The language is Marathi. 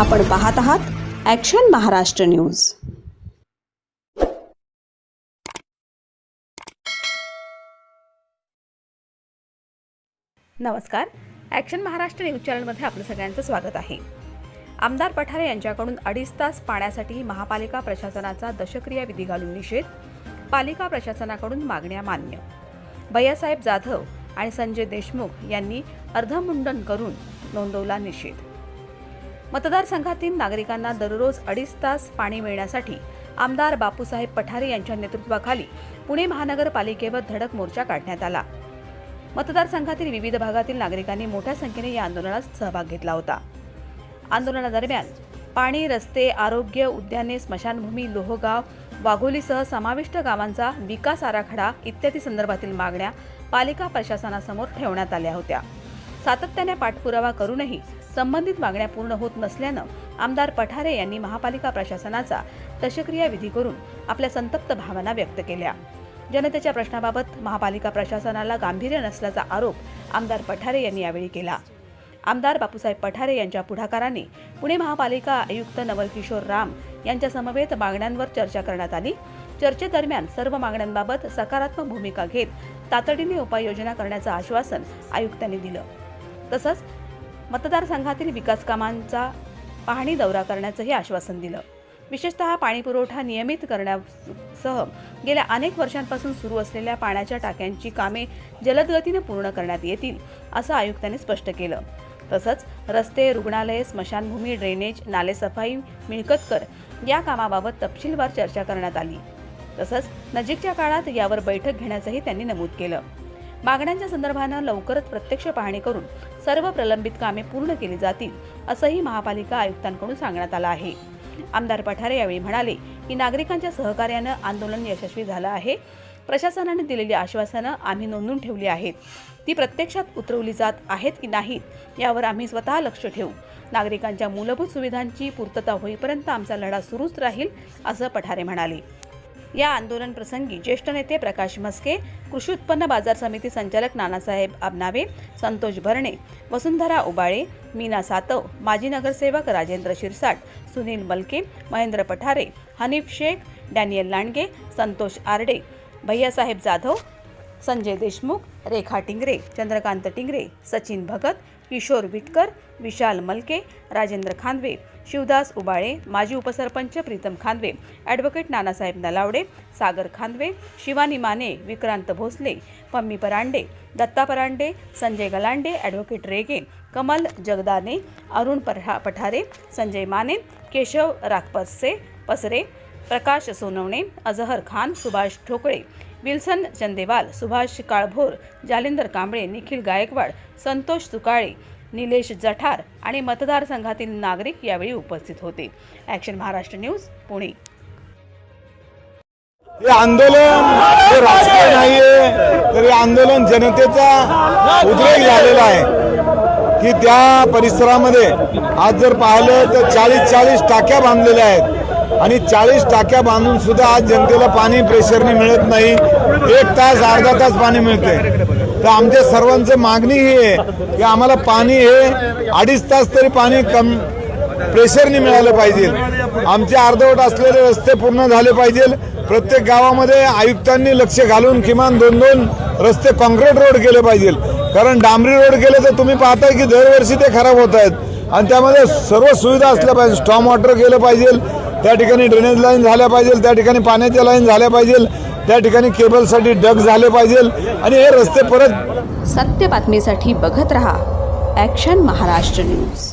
आपण पाहत आहात ॲक्शन महाराष्ट्र न्यूज नमस्कार. ॲक्शन महाराष्ट्र न्यूज चॅनलमध्ये आपलं सगळ्यांचं स्वागत आहे. आमदार पठारे यांच्याकडून अडीच तास पाण्यासाठी महापालिका प्रशासनाचा दशक्रिया विधी घालून निषेध पालिका प्रशासनाकडून मागण्या मान्य. भैयासाहेब जाधव आणि संजय देशमुख यांनी अर्धमुंडन करून नोंदवला निषेध. मतदारसंघातील नागरिकांना दररोज अडीच तास पाणी मिळण्यासाठी आमदार बापूसाहेब पठारे यांच्या नेतृत्वाखाली पुणे महानगरपालिकेवर धडक मोर्चा काढण्यात आला. मतदारसंघातील विविध भागातील नागरिकांनी मोठ्या संख्येने या आंदोलनात सहभाग घेतला होता. आंदोलनादरम्यान पाणी रस्ते आरोग्य उद्याने स्मशानभूमी लोहगाव वाघोलीसह समाविष्ट गावांचा विकास आराखडा इत्यादी संदर्भातील मागण्या पालिका प्रशासनासमोर ठेवण्यात आल्या होत्या. सातत्याने पाठपुरावा करूनही संबंधित मागण्या पूर्ण होत नसल्यानं आमदार पठारे यांनी महापालिका प्रशासनाचा दशक्रिया विधी करून आपल्या संतप्त भावना व्यक्त केल्या. जनतेच्या प्रश्नाबाबत महापालिका प्रशासनाला गांभीर्य नसल्याचा आरोप आमदार पठारे यांनी यावेळी केला. आमदार बापूसाहेब पठारे यांच्या पुढाकाराने पुणे महापालिका आयुक्त नवलकिशोर राम यांच्या समवेत मागण्यांवर चर्चा करण्यात आली. चर्चेदरम्यान सर्व मागण्यांबाबत सकारात्मक भूमिका घेत तातडीने उपाययोजना करण्याचं आश्वासन आयुक्तांनी दिलं. तसंच मतदारसंघातील विकास कामांचा पाहणी दौरा करण्याचंही आश्वासन दिलं. विशेषतः पाणीपुरवठा नियमित करण्यासह गेल्या अनेक वर्षांपासून सुरू असलेल्या पाण्याच्या टाक्यांची कामे जलदगतीनं पूर्ण करण्यात येतील असं आयुक्तांनी स्पष्ट केलं. तसंच रस्ते रुग्णालये स्मशानभूमी ड्रेनेज नालेसफाई मिळकतकर या कामाबाबत तपशीलवार चर्चा करण्यात आली. तसंच नजीकच्या काळात यावर बैठक घेण्याचंही त्यांनी नमूद केलं. मागण्यांच्या संदर्भानं लवकरच प्रत्यक्ष पाहणी करून सर्व प्रलंबित कामे पूर्ण केली जातील असंही महापालिका आयुक्तांकडून सांगण्यात आलं आहे. आमदार पठारे यावेळी म्हणाले की नागरिकांच्या सहकार्यानं आंदोलन यशस्वी झालं आहे. प्रशासनाने दिलेली आश्वासनं आम्ही नोंदून ठेवली आहेत. ती प्रत्यक्षात उतरवली जात आहेत की नाहीत यावर आम्ही स्वतः लक्ष ठेवू. नागरिकांच्या मूलभूत सुविधांची पूर्तता होईपर्यंत आमचा लढा सुरूच राहील असं पठारे म्हणाले. या आंदोलन प्रसंगी ज्येष्ठ नेते प्रकाश मस्के कृषी उत्पन्न बाजार समिती संचालक नानासाहेब आबनावे संतोष भरणे वसुंधरा उबाळे मीना सातव माजी नगरसेवक राजेंद्र शिरसाट सुनील मलके महेंद्र पठारे हनीफ शेख डॅनियल लांडगे संतोष आरडे भैयासाहेब जाधव संजय देशमुख रेखा टिंगरे चंद्रकांत टिंगरे सचिन भगत किशोर विटकर विशाल मलके राजेंद्र खांदवे शिवदास उबाळे माजी उपसरपंच प्रीतम खांदवे ॲडव्होकेट नानासाहेब नलावडे सागर खांदवे शिवानी माने विक्रांत भोसले पम्मी परांडे दत्ता परांडे संजय गलांडे ॲडव्होकेट रेगे कमल जगदाने अरुण पठा पठारे संजय माने केशव राखपसे पसरे प्रकाश सोनवणे अजहर खान सुभाष ठोकळे विल्सन चंदेवाल सुभाष काळभोर जालिंदर कांबळे निखिल गायकवाड संतोष तुकाळे निलेश जठार आणि मतदारसंघातील नागरिक यावेळी उपस्थित होते. Action Maharashtra news Pune. हे आंदोलन हे राजकीय नाहीये तर हे आंदोलन जनतेचा उद्रेक झालेला आहे. की त्या परिसरामध्ये आज जर पाहिलं तर चाळीस चाळीस टाक्या बांधलेल्या आहेत. आणि चाळीस टाक्या बांधून सुद्धा आज जनतेला पाणी प्रेशरने मिळत नाही. एक तास अर्धा तास पाणी मिळते तर आमच्या सर्वांचं मागणी ही आहे की आम्हाला पाणी हे अडीच तास तरी पाणी कम प्रेशरने मिळालं पाहिजे. आमचे अर्धवट असलेले रस्ते पूर्ण झाले पाहिजे. प्रत्येक गावामध्ये आयुक्तांनी लक्ष घालून किमान दोन दोन रस्ते कॉन्क्रीट रोड केले पाहिजे. कारण डांबरी रोड केले तर तुम्ही पाहताय की दरवर्षी ते खराब होत आहेत. आणि त्यामध्ये सर्व सुविधा असल्या पाहिजे. स्टॉम वॉटर केलं पाहिजे. त्या ठिकाणी ड्रेनेज लाईन झाल्या पाहिजे. त्या ठिकाणी पाण्याच्या लाईन झाल्या पाहिजे. त्या ठिकाणी केबलसाठी डग झाले पाहिजे. आणि हे रस्ते परत सत्य बातमीसाठी बघत रहा. Action Maharashtra news